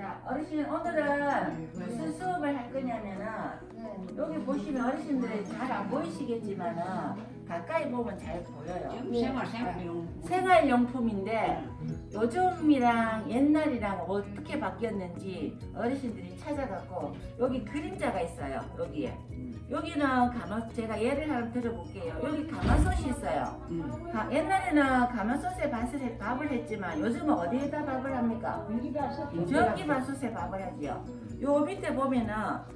자, 어르신 오늘은 무슨 수업을 할 거냐면은 여기 보시면 어르신들이 잘 안 보이시겠지만은 가까이 보면 잘 보여요. 생활 생활용 생활용품인데 요즘이랑 옛날이랑 어떻게 바뀌었는지 어르신들이 찾아갖고 여기 그림자가 있어요. 여기에 여기는 가마 제가 예를 하나 들어볼게요. 여기 가마솥이 있어요. 가- 옛날에는 가마솥에 밥을, 밥을 했지만 요즘은 어디에다 밥을 합니까? 전기밥솥에 밥을 하지요. 요 밑에 보면은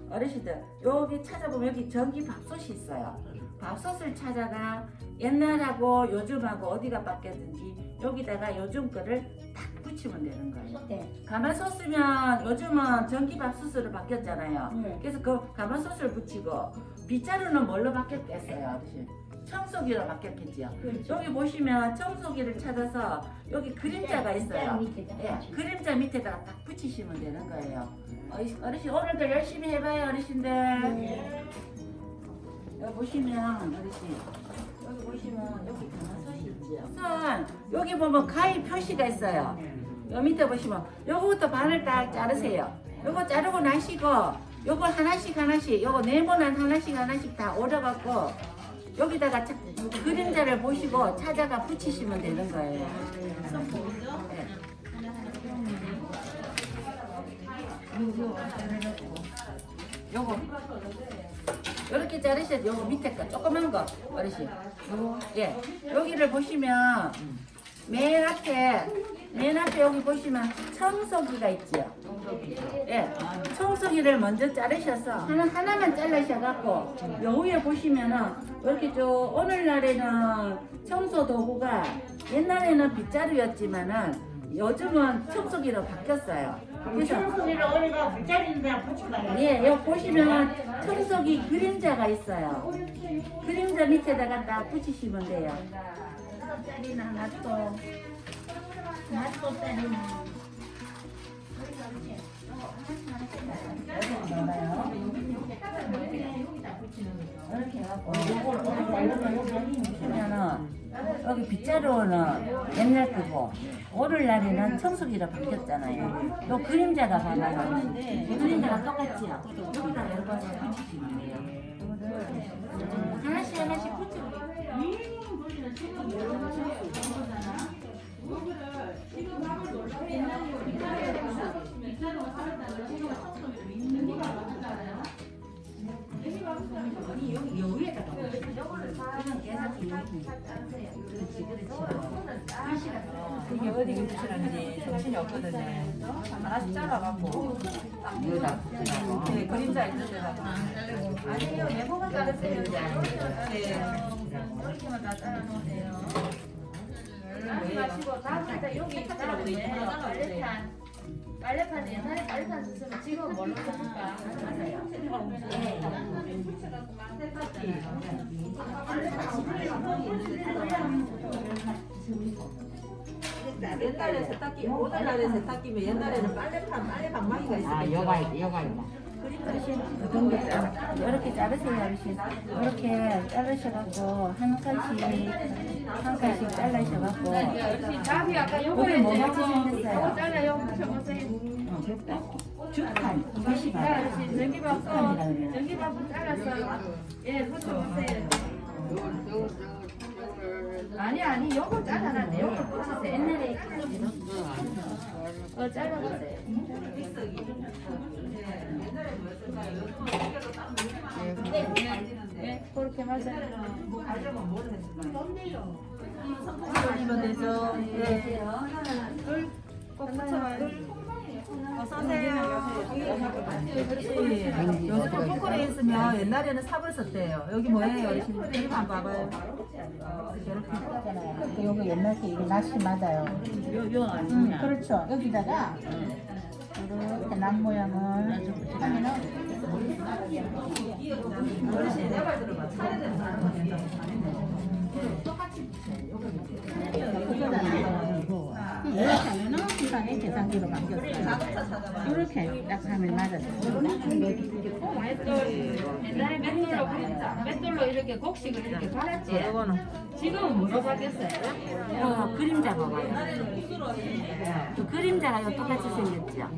어르신들 여기 찾아보면 여기 전기 밥솥이 있어요. 밥솥을 찾아가 옛날하고 요즘하고 어디가 바뀌었는지 여기다가 요즘 거를 딱 붙이면 되는 거예요. 가마솥 쓰면 요즘은 전기 밥솥으로 바뀌었잖아요. 그래서 그 가마솥을 붙이고 빗자루는 뭘로 바뀌었겠어요, 어르신? 청소기로 바뀌었겠지요. 여기 보시면 청소기를 찾아서 여기 그림자가 있어요. 예, 그림자 밑에다가 딱 붙이시면 되는 거예요. 어르신, 어르신 오늘도 열심히 해봐요, 어르신들. 여기 보시면 어르신 여기 보시면 여기 가마솥이 있죠. 우선 여기 보면 가위 표시가 있어요. 여 밑에 보시면 요거부터 반을 딱 자르세요. 요거 자르고 나시고 요거 하나씩 하나씩 요거 네모난 하나씩 하나씩 다 오려갖고 여기다가 차- 그림자를 보시고 찾아가 붙이시면 되는 거예요. 네. 요거 이렇게 자르셔야 돼. 요거 밑에 거 조그만 거 어르신. 예 여기를 보시면 맨 앞에 맨 앞에 여기 보시면 청소기가 있죠. 예 청소기를 먼저 자르셔서 하나 하나만 잘라셔 갖고 요 위에 보시면은 이렇게 저 오늘날에는 청소 도구가 옛날에는 빗자루였지만은 요즘은 청소기로 바뀌었어요. 그래서 청소기를 어디가 붙자리는 데랑 붙여놔요. 예, 여기 보시면 청소기 그림자가 있어요. 그림자 밑에다가 딱 붙이시면 돼요. 또 짜리는. 여기 넣어요. 이렇게 해갖고 요걸 오늘 자르면 여기 보시면은 여기 빗자루는 옛날 거고 오늘날에는 청소기로 바뀌었잖아요. 요 그림자가 봐봐요. 그림자가 똑같지요? 여기다 돼요. 이게 어디 붙이는지 정신이 없거든요. 하나씩 잘라갖고 네, 그림자 있는 데다가 아니요, 네모가 자르세요. 네. 이렇게만 다 잘라놓으세요. 하지 마시고 다음 주에 여기 있다가 빨래판. 빨래판 옛날에 빨래판 썼으면 지금 뭘로 씁니까? 옛날에 세탁기, 오늘날에 세탁기면 옛날에는 빨래판, 빨래 방망이가 있었죠. 여가 여가 그 정도 자- 이렇게 자르세요 어르신 이렇게 자르셔갖고 한 칸씩 한 칸씩 잘라셔갖고 답이 아까 요거 여기 뭐 했죠. 같이 생겼어요? 요거 잘라요. 보셔보세요. 죽칸 자, 몇시간 어르신 전기밥솥, 전기밥솥 잘라서 예, 붙여보세요. 아니 아니 요거 잘라놨네. 요거 붙이세요. 옛날에 어 잘라보세요. 네, 네, 네, 그렇게 맞아요. 네. 꼭 붙여봐요. 어서오세요. 그렇지. 요즘 포크레 있으면 옛날에는 삽을 썼대요. 여기 뭐예요? 여기 한번 봐봐요. 이렇게. 요거 옛날 게 이게 맛이 맞아요. 요요 음, 그렇죠. 여기다가 이렇게 남 모양을 하면은 어르신 내말 들어봐. 이렇게 하면은 시간에 계산기로 찾아봐. 이렇게 딱 하면 맞았어요. 맷돌 옛날에 맷돌로 맷돌로 이렇게 곡식을 이렇게 갈았지 이거는 지금은 뭐로 바뀌었어요? 요 그림자 봐봐요 그 그림자가 요 똑같이 생겼죠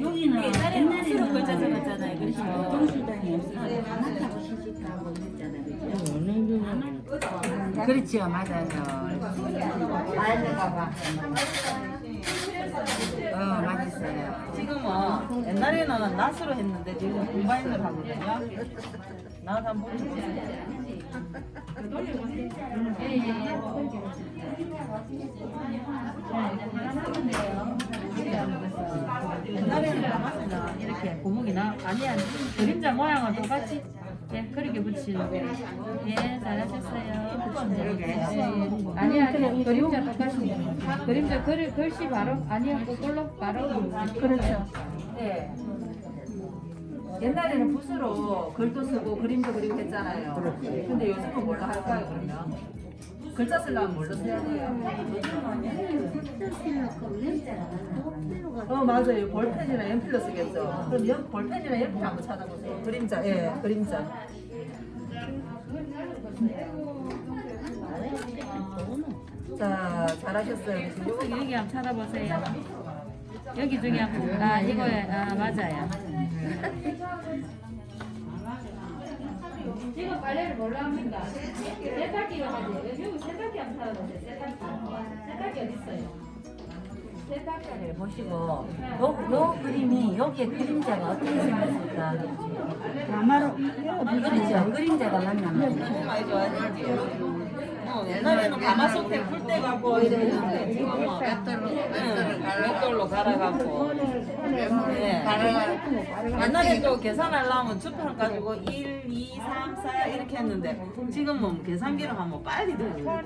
여기는 옛날에는 걸자 적었잖아요. 그래서 교통수단이 없어서 가마타고 시집가고 이랬잖아요. 그죠? 그렇죠, 맞아요. 어, 맛있어요. 지금은 옛날에는 낫으로 했는데 지금 공바인을 하거든요. 낫 한번 보여주세요. 옛날에는 가마스는 이렇게 고목이나 아니야 그림자 모양은 똑같이 예, 그렇게 붙이는 거. 예, 잘하셨어요. 예, 아니야, 아니야, 그림자 똑같이. 그림자 글, 글씨 바로 아니야, 거꾸로 바로. 그렇죠. 네. 옛날에는 붓으로 글도 쓰고 그림도 그리고 했잖아요. 근데 요즘은 뭘로 할까요, 그러면? 글자 쓰려면 뭘로 써야 돼요? 어, 맞아요. 볼펜이나 연필로 쓰겠죠. 그럼 연, 볼펜이나 연필 한번 찾아보세요. 그림자, 예, 그림자. 자, 잘하셨어요. 여기, 여기 한번 찾아보세요. 여기 중에 한- 아 이거에 아 맞아요. 지금 빨래를 뭘로 합니까? 세탁기로 하지. 여기 세탁기 한번 찾아보세요. 세탁기. 세탁기 어디 있어요? 세탁기. 네, 보시고 요, 요 그림이 여기에 그림자가 어떻게 생겼을까? 가마로 그렇죠. 그림자가 너무 많이 좋아지지. 어, 옛날에는 가마솥에 풀때 갖고 이랬는데 지금은 응, 맷돌로 갈아갖고. 네. 옛날에 또 계산하려면 주판 가지고 1, 2, 3, 4 이렇게 했는데 지금은 계산기로 하면 빨리 되고.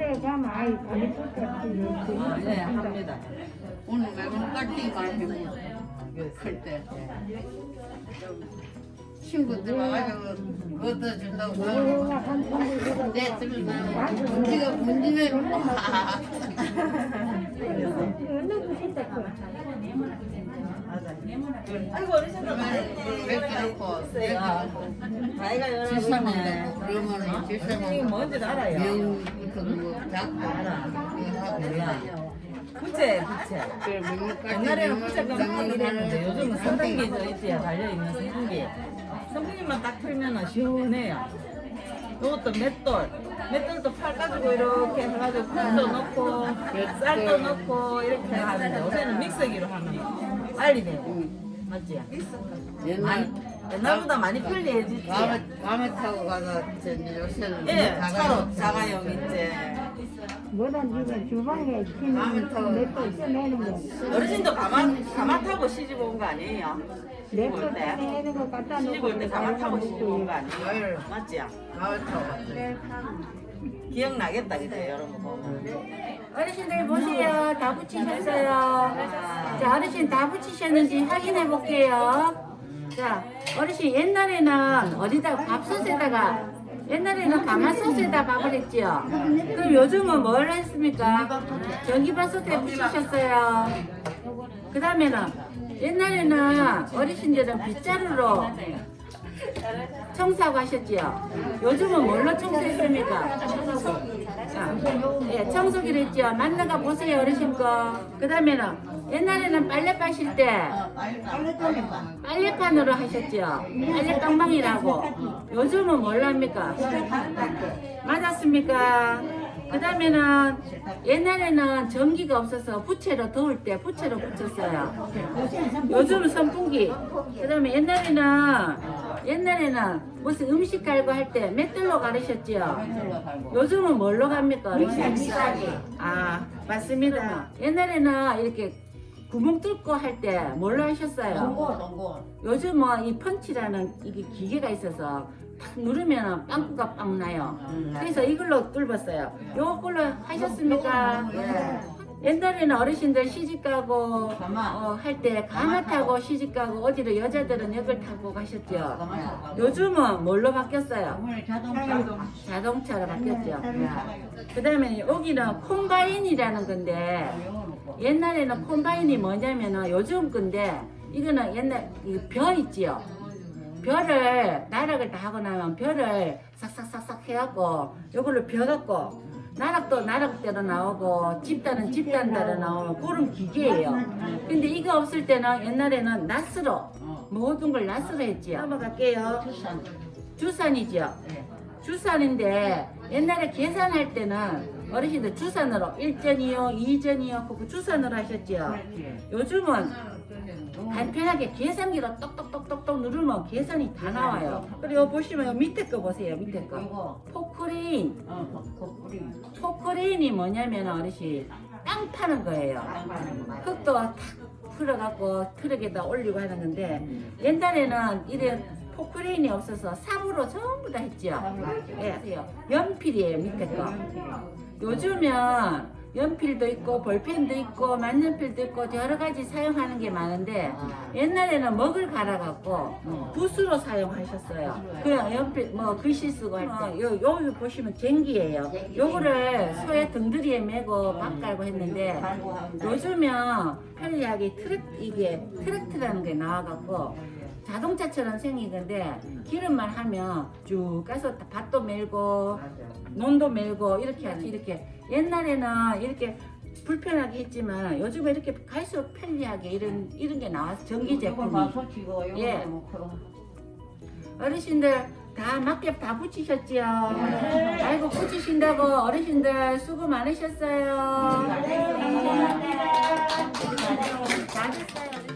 네, 합니다. 오늘 외국 갈때 가면 클때 친구들 와가지고 얻어준다고 하고 내 들으면 문제가 문제가 아이고 어르신들 몇 놓고 나이가 여러 질서한다고 그러면 이게 질서만 뭔지 알아요. 명부터 뭐 잡고 하고 부채, 부채. 옛날에는 부채가 막 이랬는데 요즘은 선풍기 저 있지야 달려있는 선풍기. 선풍기만 딱 틀면은 시원해요. 요것도 맷돌. 맷돌도 팔 가지고 이렇게 해가지고 콩도 넣고 쌀도 넣고 이렇게 하는데 요새는 믹서기로 하면 빨리 되고. 맞지? 옛날 옛날보다 많이 편리해졌지. 밤에 밤에 타고 가서 이제 요새는 예, 자가용 차로 자가용 이제. 뭐든 지금 주방에 밤에 타고 냅둬 써내는 거. 어르신도 가마, 가마 타고 시집 온 거 아니에요? 올 때? 써내는 거 갖다 놓고 때 가마 타고 시집 온거 아니에요? 맞지? 타고 기억나겠다, 그죠? 여러분 보면. 어르신들 보세요. 다 붙이셨어요. 자, 어르신 다 붙이셨는지 확인해 볼게요. 자, 어르신 옛날에는 어디다 밥솥에다가 옛날에는 가마솥에다 밥을 했지요. 그럼 요즘은 뭘 했습니까? 전기밥솥에 붙이셨어요. 그 다음에는 옛날에는 어르신들은 빗자루로 청소하고 하셨지요. 요즘은 뭘로 청소했습니까? 자, 예, 청소기를 했죠. 만나가 보세요, 어르신 거. 그 다음에는 옛날에는 빨래 빠실 때 빨래판으로 하셨죠. 빨래 깡방이라고. 요즘은 뭘로 합니까? 맞았습니까? 그 다음에는 옛날에는 전기가 없어서 부채로 더울 때 부채로 붙였어요. 요즘은 선풍기. 그 다음에 옛날에는 옛날에는 무슨 음식 갈고 할 때 맷돌로 가르셨죠. 요즘은 뭘로 갑니까? 믹서기. 아 맞습니다. 옛날에는 이렇게 구멍 뚫고 할 때 뭘로 하셨어요? 요즘은 이 펀치라는 이게 기계가 있어서 탁 누르면 빵꾸가 빵 나요. 그래서 이걸로 뚫었어요. 요걸로 하셨습니까? 옛날에는 어르신들 시집 가고 어, 할 때 가마 타고 시집 가고 어디로 여자들은 역을 타고 가셨죠. 요즘은 뭘로 바뀌었어요? 자동차로 바뀌었죠. 그 다음에 여기는 콤바인이라는 건데 옛날에는 콤바인이 뭐냐면은 요즘 건데 이거는 옛날 이벼 있지요. 벼를 나락을 다 하고 나면 벼를 싹싹싹싹 해갖고 요걸로 벼갖고 나락도 나락대로 나오고 집단은 집단대로 나오는 그런 기계예요. 근데 이거 없을 때는 옛날에는 낫으로 모든 걸 낫으로 했지요. 넘어갈게요. 주산. 주산이죠. 주산인데 옛날에 계산할 때는 어르신들 주산으로 1전이요, 2전이요, 그 주산으로 하셨죠. 요즘은 간편하게 계산기로 똑똑 똑똑똑 누르면 계산이 다 나와요. 그리고 보시면 밑에 거 보세요, 밑에 거. 이거 포크레인. 어, 거꾸리. 포크레인이 뭐냐면 어르신 땅 파는 거예요. 흙도 탁 풀어갖고 트럭에다 올리고 하는 건데 옛날에는 이래 포크레인이 없어서 삽으로 전부 다 했죠. 예. 연필이에요 밑에 거. 요즘은 연필도 있고 볼펜도 있고 만년필도 있고 여러 가지 사용하는 게 많은데 옛날에는 먹을 갈아갖고 붓으로 사용하셨어요. 그냥 연필 뭐 글씨 쓰고 할 때. 요 여기 보시면 쟁기예요. 요거를 소의 등들이에 메고 밥 깔고 했는데 요즘은 편리하게 트랙 이게 트랙트라는 게 나와갖고 자동차처럼 생긴 건데 기름만 하면 쭉 가서 밭도 밀고 논도 밀고 이렇게 하지 이렇게 옛날에는 이렇게 불편하게 했지만 요즘에 이렇게 갈수록 편리하게 이런 이런 게 나와서 전기 제품이 예. 어르신들 다 막대 다 붙이셨지요? 아이고 붙이신다고 어르신들 수고 많으셨어요. 네. 감사합니다. 잘했어요.